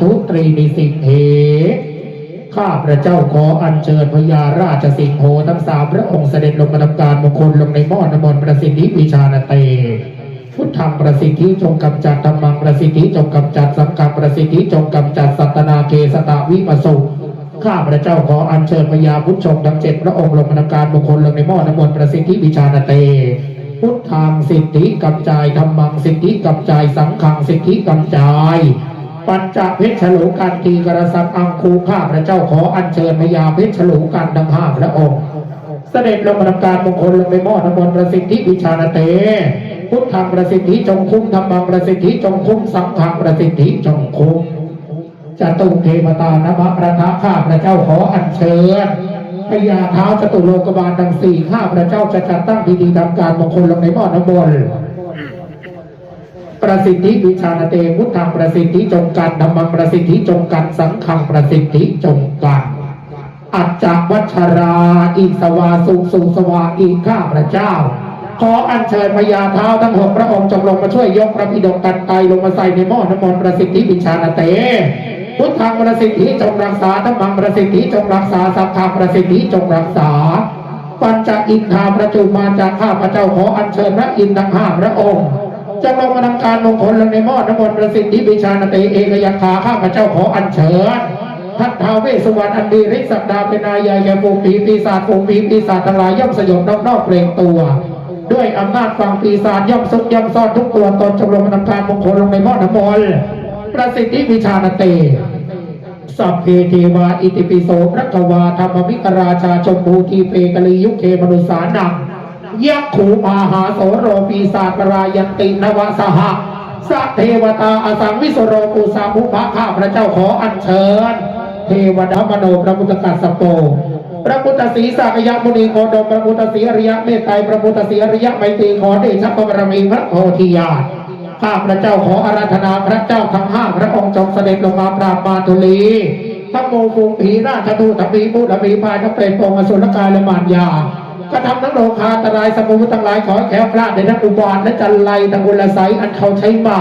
ธุตรีนิสิงเหข้าพระเจ้าขออัญเชิญพญาราชสิงโหทั้งสามพระองค์เสด็จลงมาทำการมงคลลงในหม้อน้ำมนต์ประสิทธิวิชาณเตพุทธังประสิทธิจงกำจัดธรรมังประสิทธิจงกำจัดสังฆังประสิทธิจงกำจัดสัตนาเกสตาวิปสุข้าพระเจ้าขออัญเชิญพญาพุทธชงทั้งเจ็ดพระองค์ลงมาทำการมงคลลงในหม้อน้ำมนต์ประสิทธิวิชาณเตพุทธังสิทธิกำจายธรรมังสิทธิกำจายสังฆังสิทธิกำจาย ปัญจเพชรฉลูกันตีกระสับอังคูข้าพระเจ้าขออัญเชิญพญาเพชรฉลูกันดังห้าพระองค์ เสด็จลงมาทำการมงคลลงในหม้อน้ำมนต์ประสิทธิวิชาณเตพุทธังประสิทธิจงคุ้มธรรมังประสิทธิจงคุ้มสังฆังประสิทธิจงคุ้มจตุเทวตานภพระทะข้าพระเจ้าขออัญเชิญพญาเท้าจตุโลกบาลทั้งสี่ข้าพระเจ้าจะจัดตั้งพิธีทำการมงคลลงในหม้อน้ำมนต์ ประสิทธิวิชาณเตพุทธังประสิทธิจงกันธรรมังประสิทธิจงกันสังฆังประสิทธิจงกันอัจจวัชราอิสวาสุสุสวาอีข้าพระเจ้า ขออัญเชิญพญาเท้าทั้งหกพระองค์จงลงมาช่วยยกพระพิดกกันไตลงมาใส่ในหม้อน้ำมนต์ประสิทธิวิชาณเตพุทธังประสิทธิจงรักษาธรรมังประสิทธิจงรักษาสังฆังประสิทธิจงรักษาปัญจอินทาประจุมาจากข้าพระเจ้าขออัญเชิญพระอินทร์ทั้งห้าพระองค์ จะลงมาทำการมงคลลงในหม้อน้ำมนต์ประสิทธิวิชาณเตเอกยัคขาข้าพเจ้าขออัญเชิญทัตทาวเวสวรรณอันดีฤทธิ์ศักดาเป็นนายใหญ่แกปูปีปีศาจปูปีปีศาจทั้งหลายย่อมสยบนอกนอกเกรงตัว ด้วยอำนาจฟังปีศาจย่อมซุกย่อมซ่อนทุกตัวตนจงลงมาทำการมงคลลงในหม้อน้ำมนต์ประสิทธิวิชาณเตสัพเพเทวาอิติปิโสพระกวาธรรมมิกราชาชมพูทีเปกลียุคเคมนุสานัง ยักขูอาหาโสโรปีศาจรายันตินวสหะสัเทวตาอสังวิสโรปุสามุภะข้าพระเจ้าขออัญเชิญ เทวดามโนพระพุทธกัสสโปพระพุทธศรีสักยมุนีโคดมพระพุทธศรีอริยะเมตไตรพระพุทธศรีอริยะไมตรีขอเดชะพระบารมีพระโพธิญาณข้าพระเจ้าขออาราธนาพระเจ้าทั้งห้าพระองค์จงเสด็จลงมาปราบมาตุลีทั้งโมภูผีราชทูตทั้งผีผู้ทั้งผีพายทั้งเปรตโปงอสุรกายและมารยา กระทำทั้งโลคาตรายสมุททั้งหลายขอแคล้วคลาดในทั้งอุบาทและจันไรทั้งอุลไสยอันเขาใช้มา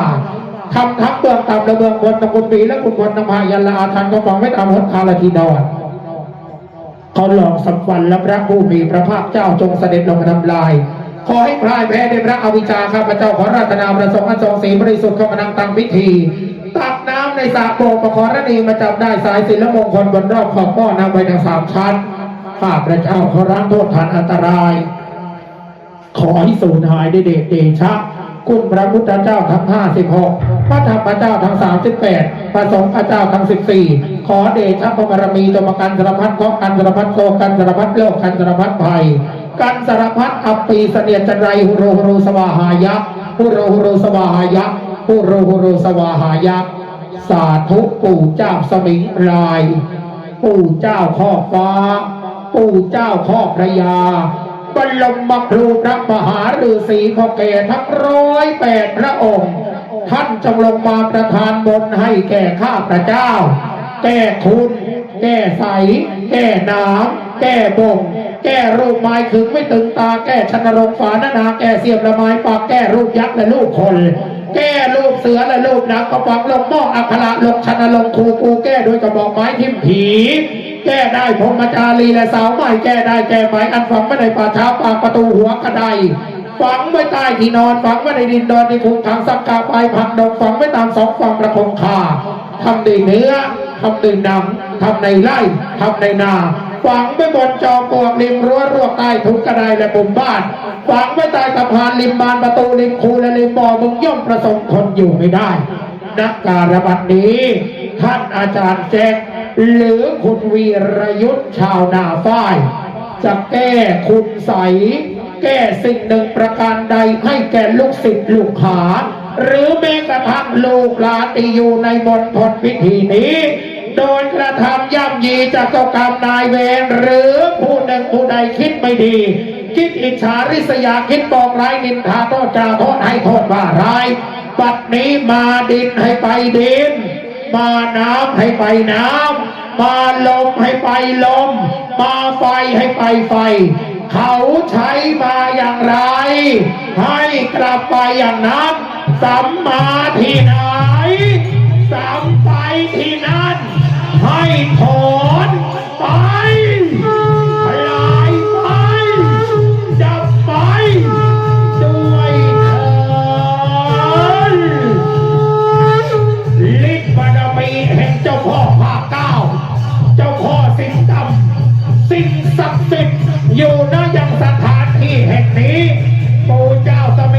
ทำทั้งเบื้องต่ำและเบื้องบนทั้งกุปีและกุบนทั้งพายันละอาทันก็ฟังไม่ตามหดคาลทีดอนเขาหลอกสัมฟันและพระผู้มีพระภาคเจ้าจงเสด็จลงมาทำลาย ขอให้พรายแพ้ในพระอวิชชาข้าพเจ้าขอราตนาประสงค์อันทรงสีบริสุทธิ์เข้ามานังตั้งพิธีตักน้ำในสระโปรงประคอรณีมาจับได้สายสินและมงคลบนรอบขอบหม้อนำไว้ทั้งสามชั้น ข้าพระเจ้าขอรับโทษฐานอันตราย ขอให้สูญหายได้เดชเดชะคุณพระพุทธเจ้าทั้งห้าสิบหกพระธรรมเจ้าทั้งสามสิบแปดพระสงฆ์เจ้าทั้งสิบสี่ขอเดชะพระบารมีจงมกันสารพัดเคราะห์กันสารพัดโกกันสารพัดโลกกันสารพัดภัยกันสารพัดอัปปีเสนียดจันไรหุโรหุโรสวาหายะหุโรหุโรสวาหายะหุโรหุโรสวาหายะ สาธุปู่เจ้าสมิงราย ปู่เจ้าข้อฟ้า ปู่เจ้าข้อพระยาบรมมครูพระมหาฤาษีพ่อแก่ทั้งร้อยแปดพระองค์ ท่านจงลงมาประทานบนให้แก่ข้าพระเจ้า แก้คุณแก้ใส แก้น้ำแก้บ่งแก้รูปไม้ขึงไม่ตึงตา แก้ชนรงฝานานา แก้เสียบละไม้ปากแก้รูปยักษ์และรูปคน แก้รูปเสือและรูปนางกระปังลงหม้ออัคระลงชนลงคูกูแก้ด้วยกระบอกไม้ทิมผี แก้ได้พรหมจารีและสาวใหม่แก้ได้แก้ไม้อันฝังไม่ในป่าช้าปากประตูหัวกระไดฝังไว้ใต้ที่นอนฝังไว้ในดินดอนในคุกทางสักกาไปพังดงฝังไว้ตามสองฝั่งประคงคาทำด้วยเนื้อทำด้วยหนังทำในไร่ทำในนาฝังไว้บนจอปลวกริมรั้วรวกใต้ทุกกระไดและปุ่มบ้านฝังไว้ใต้สะพานริมบานประตูริมคูและริมบ่อมึงย่อมประสงค์ทนอยู่ไม่ได้นักการบัดนี้ ท่านอาจารย์แจ็ค หรือคุณวีรยุทธ์ชาวนาฝ้าย จะแก้คุณใส แก้สิ่งหนึ่งประการใดให้แก่ลูกศิษย์ลูกหา หรือแม้กระทั่งลูกหลานที่อยู่ในมณฑลพิธีนี้ โดยกระทำย่ำยีจากเจ้ากรรมนายเวรหรือผู้หนึ่งผู้ใดคิดไม่ดีคิดอิจฉาริษยาคิดบอกร้ายนินทาโทษจาโทษให้โทษว่าร้ายบัดนี้มาดินให้ไปดิน มาน้ำให้ไปน้ำมาลมให้ไปลม มาไฟให้ไปไฟ เขาใช้มาอย่างไร ให้กลับไปอย่างนั้นสัมมาทิฏฐิ สิ่งศักดิ์สิทธิ์อยู่ณยังสถานที่แห่งนี้ปู่เจ้าสมิ